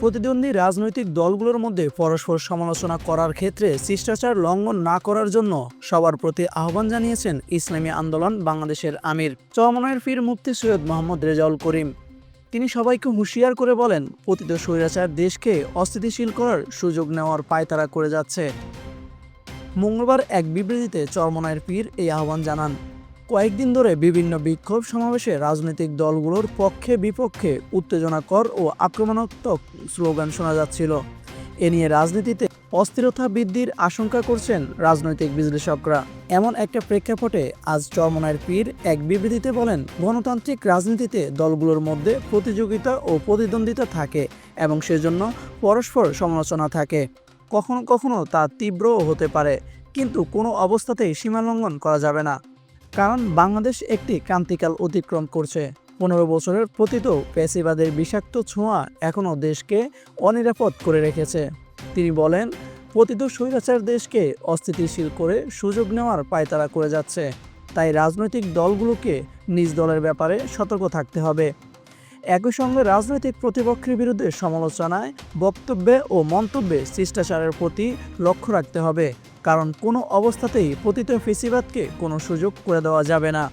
প্রতিদ্বন্দ্বী রাজনৈতিক দলগুলোর মধ্যে পরস্পর সমালোচনা করার ক্ষেত্রে শিষ্টাচার লঙ্ঘন না করার জন্য সবার প্রতি আহ্বান জানিয়েছেন ইসলামী আন্দোলন বাংলাদেশের আমির। চরমনায়ের পীর মুফতি সৈয়দ মোহাম্মদ রেজাউল করিম। তিনি সবাইকে হুঁশিয়ার করে বলেন, পতিত স্বৈরাচার দেশকে অস্থিতিশীল করার সুযোগ নেওয়ার পায়তারা করে যাচ্ছে। মঙ্গলবার এক বিবৃতিতে চরমনায়ের পীর এই আহ্বান জানান। কয়েকদিন ধরে বিভিন্ন বিক্ষোভ সমাবেশে রাজনৈতিক দলগুলোর পক্ষে বিপক্ষে উত্তেজনাকর ও আক্রমণাত্মক স্লোগান শোনা যাচ্ছিল। এ নিয়ে রাজনীতিতে অস্থিরতা বৃদ্ধির আশঙ্কা করছেন রাজনৈতিক বিশ্লেষকরা। এমন একটা প্রেক্ষাপটে আজ চরমনায়ের পীর এক বিবৃতিতে বলেন, গণতান্ত্রিক রাজনীতিতে দলগুলোর মধ্যে প্রতিযোগিতা ও প্রতিদ্বন্দ্বিতা থাকে এবং সেজন্য পরস্পর সমালোচনা থাকে। কখনো কখনো তা তীব্রও হতে পারে, কিন্তু কোনো অবস্থাতেই সীমালঙ্ঘন করা যাবে না। কারণ বাংলাদেশ একটি ক্রান্তিকাল অতিক্রম করছে। পনেরো বছরের প্রতিত পেশিবাদের বিষাক্ত ছোঁয়া এখনও দেশকে অনিরাপদ করে রেখেছে। তিনি বলেন পতিত স্বৈরাচার দেশকে অস্থিতিশীল করে সুযোগ নেওয়ার পায়তারা করে যাচ্ছে। তাই রাজনৈতিক দলগুলোকে নিজ দলের ব্যাপারে সতর্ক থাকতে হবে। একই সঙ্গে রাজনৈতিক প্রতিপক্ষের বিরুদ্ধে সমালোচনায় বক্তব্যে ও মন্তব্যে শিষ্টাচারের প্রতি লক্ষ্য রাখতে হবে। কারণ কোনো অবস্থাতেই পতিত ফেসিবাদকে কোনো সুযোগ করে দেওয়া যাবে না।